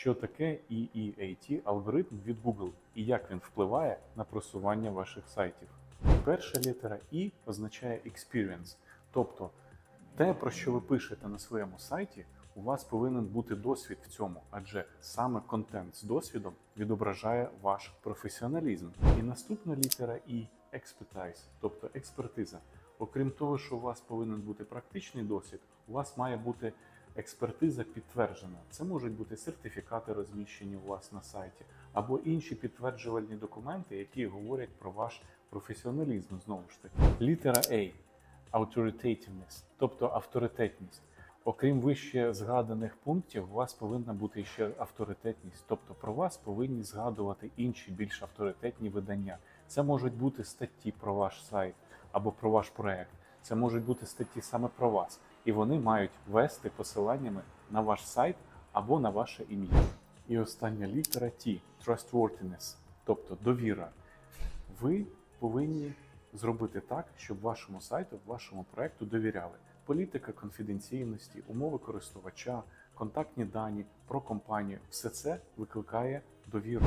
що таке EEAT алгоритм від Google і як він впливає на просування ваших сайтів. Перша літера E означає experience, тобто те, про що ви пишете на своєму сайті, у вас повинен бути досвід в цьому, адже саме контент з досвідом відображає ваш професіоналізм. І наступна літера І expertise, тобто експертиза. Окрім того, що у вас повинен бути практичний досвід, у вас має бути експертиза підтверджена. Це можуть бути сертифікати, розміщені у вас на сайті, або інші підтверджувальні документи, які говорять про ваш професіоналізм. Знову ж таки, літера A – authoritativeness, тобто авторитетність. Окрім вище згаданих пунктів, у вас повинна бути ще авторитетність, тобто про вас повинні згадувати інші більш авторитетні видання. Це можуть бути статті про ваш сайт або про ваш проект. Це можуть бути статті саме про вас, і вони мають вести посиланнями на ваш сайт або на ваше ім'я. І остання літера T – trustworthiness, тобто довіра. Ви повинні зробити так, щоб вашому сайту, вашому проекту довіряли. Політика конфіденційності, умови користувача, контактні дані про компанію все це викликає довіру.